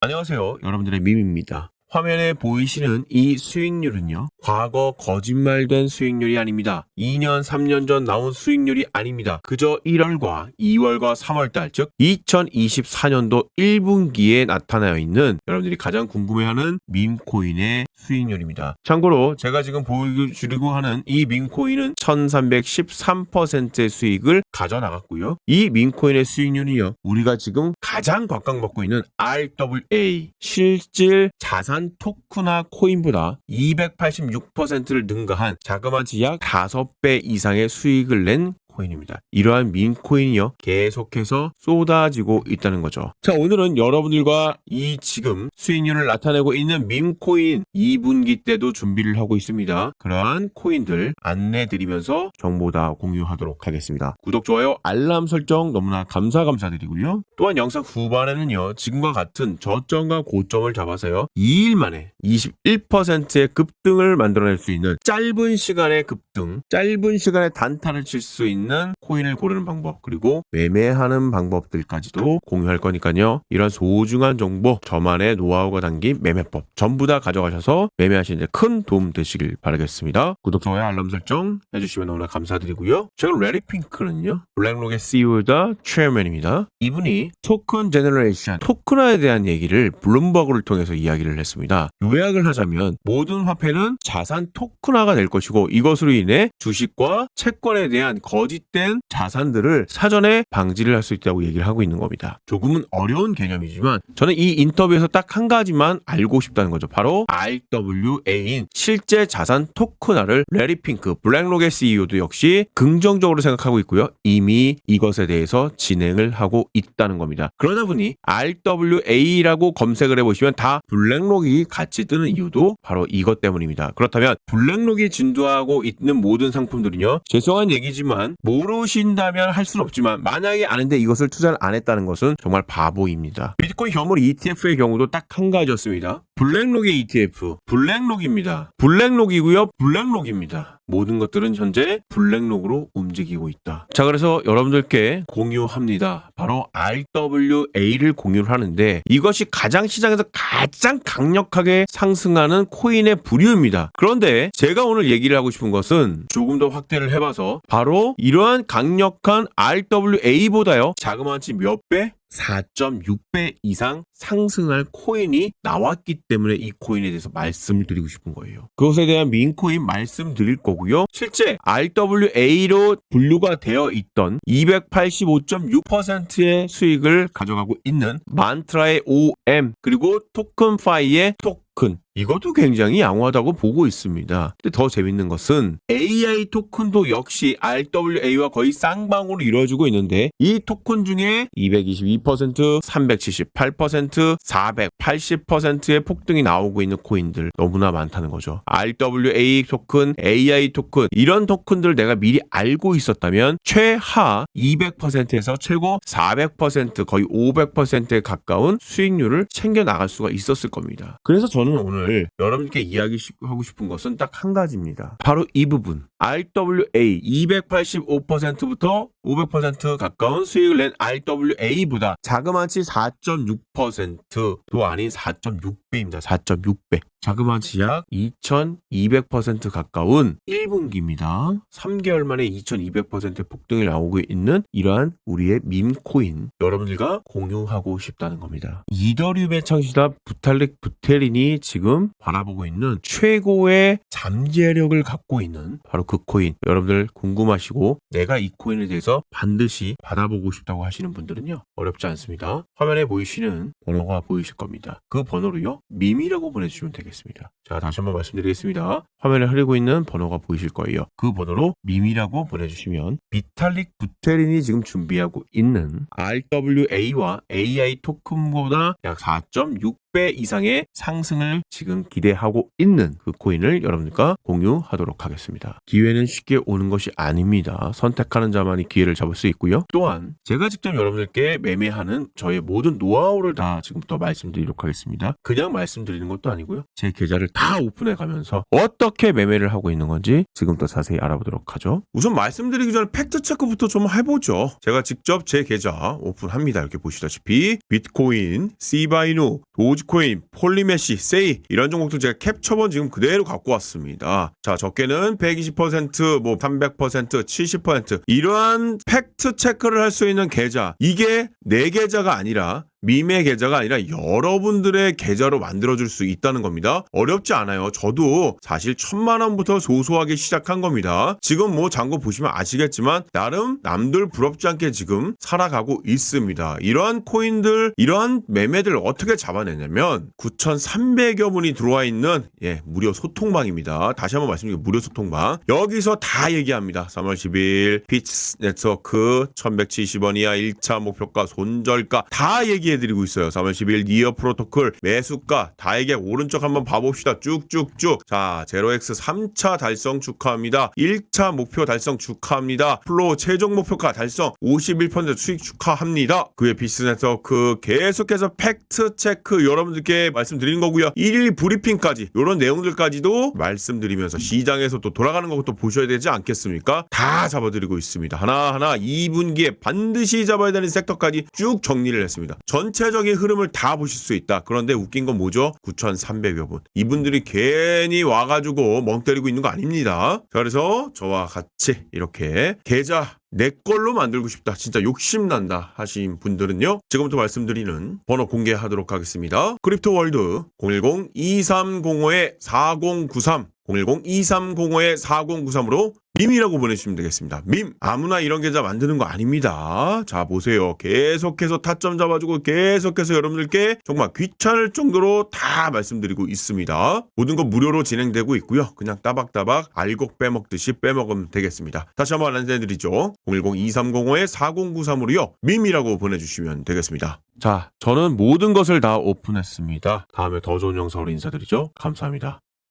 안녕하세요. 여러분들의 밈입니다. 화면에 보이시는 이 수익률은요, 과거 거짓말된 수익률이 아닙니다. 2년, 3년 전 나온 수익률이 아닙니다. 그저 1월과 2월과 3월달, 즉 2024년도 1분기에 나타나어 있는 여러분들이 가장 궁금해하는 밈코인의 수익률입니다. 참고로 제가 지금 보여주려고 하는 이 밈코인은 1313%의 수익을 가져나갔고요. 이 밈코인의 수익률이요, 우리가 지금 가장 곽강먹고 있는 RWA, 실질 자산 토큰화 코인보다 286%를 능가한 자그마치 약 5배 이상의 수익을 낸 코인입니다. 이러한 민코인이요 계속해서 쏟아지고 있다는 거죠. 자 오늘은 여러분들과 이 지금 수익률을 나타내고 있는 민코인 2분기 때도 준비를 하고 있습니다. 그러한 코인들 안내드리면서 정보 다 공유하도록 하겠습니다. 구독 좋아요 알람 설정 너무나 감사 감사드리고요. 또한 영상 후반에는요 지금과 같은 저점과 고점을 잡아서요 2일 만에 21%의 급등을 만들어낼 수 있는 짧은 시간의 급등, 짧은 시간에 단타를 칠 수 있는 코인을 고르는 방법, 그리고 매매하는 방법들까지도 공유할 거니까요. 이런 소중한 정보, 저만의 노하우가 담긴 매매법 전부 다 가져가셔서 매매하시는 데 큰 도움 되시길 바라겠습니다. 구독, 좋아요, 알람 설정 해주시면 너무나 감사드리고요. 제가 레리핑크는요. 블랙록의 CEO이자 체어맨입니다. 이분이 토큰 제너레이션, 토큰화에 대한 얘기를 블룸버그를 통해서 이야기를 했습니다. 요약을 하자면 모든 화폐는 자산 토큰화가 될 것이고 이것으로 인해 주식과 채권에 대한 거짓 된 자산들을 사전에 방지를 할 수 있다고 얘기를 하고 있는 겁니다. 조금은 어려운 개념이지만 저는 이 인터뷰에서 딱 한 가지만 알고 싶다는 거죠. 바로 RWA인 실제 자산 토큰화를 레리 핑크 블랙록의 CEO도 역시 긍정적으로 생각하고 있고요. 이미 이것에 대해서 진행을 하고 있다는 겁니다. 그러다 보니 RWA라고 검색을 해보시면 다 블랙록이 같이 뜨는 이유도 바로 이것 때문입니다. 그렇다면 블랙록이 진두하고 있는 모든 상품들은요. 죄송한 얘기지만 모르신다면 할 수는 없지만 만약에 아는데 이것을 투자를 안 했다는 것은 정말 바보입니다. 비트코인 현물 ETF의 경우도 딱 한 가지였습니다. 블랙록의 ETF, 블랙록입니다. 블랙록이고요, 블랙록입니다. 모든 것들은 현재 블랙록으로 움직이고 있다. 자, 그래서 여러분들께 공유합니다. 바로 RWA를 공유를 하는데 이것이 가장 시장에서 가장 강력하게 상승하는 코인의 부류입니다. 그런데 제가 오늘 얘기를 하고 싶은 것은 조금 더 확대를 해봐서 바로 이러한 강력한 RWA보다요 자그마치 몇 배? 4.6배 이상 상승할 코인이 나왔기 때문에 이 코인에 대해서 말씀을 드리고 싶은 거예요. 그것에 대한 민코인 말씀드릴 거고요. 실제 RWA로 분류가 되어 있던 285.6%의 수익을 가져가고 있는 만트라의 OM 그리고 토큰파이의 토큰 이것도 굉장히 양호하다고 보고 있습니다. 근데 더 재밌는 것은 AI 토큰도 역시 RWA와 거의 쌍방으로 이루어지고 있는데 이 토큰 중에 222%, 378%, 480%의 폭등이 나오고 있는 코인들 너무나 많다는 거죠. RWA 토큰, AI 토큰 이런 토큰들 내가 미리 알고 있었다면 최하 200%에서 최고 400% 거의 500%에 가까운 수익률을 챙겨 나갈 수가 있었을 겁니다. 그래서 저는 오늘 여러분께 이야기하고 싶은 것은 딱 한 가지입니다. 바로 이 부분. RWA 285%부터 500% 가까운 수익을 낸 RWA보다 자그마치 4.6%도 아닌 4.6배입니다. 4.6배. 자그마치 약 2200% 가까운 1분기입니다. 3개월 만에 2200%의 폭등이 나오고 있는 이러한 우리의 밈코인 여러분들과 공유하고 싶다는 겁니다. 이더리움의 창시자 부탈릭 부테린이 지금 바라보고 있는 최고의 잠재력을 갖고 있는 바로 그 코인 여러분들 궁금하시고 내가 이 코인에 대해서 반드시 받아보고 싶다고 하시는 분들은요 어렵지 않습니다. 화면에 보이시는 번호가 보이실 겁니다. 그 번호로요 밈이라고 보내주시면 되겠습니다. 자 다시 한번 말씀드리겠습니다. 화면에 흐르고 있는 번호가 보이실 거예요. 그 번호로 밈이라고 보내주시면 비탈릭 부테린이 지금 준비하고 있는 RWA와 AI 토큰보다 약 4.6 6배 이상의 상승을 지금 기대하고 있는 그 코인을 여러분들과 공유하도록 하겠습니다. 기회는 쉽게 오는 것이 아닙니다. 선택하는 자만이 기회를 잡을 수 있고요. 또한 제가 직접 여러분들께 매매하는 저의 모든 노하우를 다 지금부터 말씀드리도록 하겠습니다. 그냥 말씀드리는 것도 아니고요. 제 계좌를 다 오픈해 가면서 어떻게 매매를 하고 있는 건지 지금부터 자세히 알아보도록 하죠. 우선 말씀드리기 전에 팩트 체크부터 좀 해보죠. 제가 직접 제 계좌 오픈합니다. 이렇게 보시다시피 비트코인, 시바이누, 도지 코인, 폴리메시, 세이 이런 종목들 제가 캡처본 지금 그대로 갖고 왔습니다. 자 적게는 120%, 뭐 300%, 70% 이러한 팩트 체크를 할 수 있는 계좌 이게 내 계좌가 아니라 밈의 계좌가 아니라 여러분들의 계좌로 만들어줄 수 있다는 겁니다. 어렵지 않아요. 저도 사실 천만 원부터 소소하게 시작한 겁니다. 지금 뭐 잔고 보시면 아시겠지만 나름 남들 부럽지 않게 지금 살아가고 있습니다. 이러한 코인들, 이러한 매매들 어떻게 잡아내냐면 9,300여 분이 들어와 있는 예 무료 소통방입니다. 다시 한번 말씀드리고 무료 소통방 여기서 다 얘기합니다. 3월 10일 피치 네트워크 1170원 이하 1차 목표가 손절가 다 얘기 해드리고 있어요. 3월 10일 니어 프로토콜 매수가 다 얘기 오른쪽 한번 봐봅시다. 쭉쭉쭉 자 제로엑스 3차 달성 축하합니다. 1차 목표 달성 축하합니다. 플로우 최종 목표가 달성 51% 수익 축하합니다. 그의 비스 네트워크 계속해서 팩트 체크 여러분들께 말씀드리는 거고요. 1일 브리핑까지 이런 내용들까지도 말씀드리면서 시장에서 또 돌아가는 것도 보셔야 되지 않겠습니까? 다 잡아드리고 있습니다. 하나하나 2분기에 반드시 잡아야 되는 섹터까지 쭉 정리를 했습니다. 전 체적인 흐름을 다 보실 수 있다. 그런데 웃긴 건 뭐죠? 9,300여 분. 이분들이 괜히 와가지고 멍 때리고 있는 거 아닙니다. 자, 그래서 저와 같이 이렇게 계좌 내 걸로 만들고 싶다. 진짜 욕심난다 하신 분들은요. 지금부터 말씀드리는 번호 공개하도록 하겠습니다. 크립토 월드 010-2305-4093 010-2305-4093으로 밈이라고 보내주시면 되겠습니다. 밈 아무나 이런 계좌 만드는 거 아닙니다. 자 보세요. 계속해서 타점 잡아주고 계속해서 여러분들께 정말 귀찮을 정도로 다 말씀드리고 있습니다. 모든 거 무료로 진행되고 있고요. 그냥 따박따박 알곡 빼먹듯이 빼먹으면 되겠습니다. 다시 한번 안내드리죠. 010-2305-4093으로요. 밈이라고 보내주시면 되겠습니다. 자 저는 모든 것을 다 오픈했습니다. 다음에 더 좋은 영상으로 인사드리죠. 감사합니다.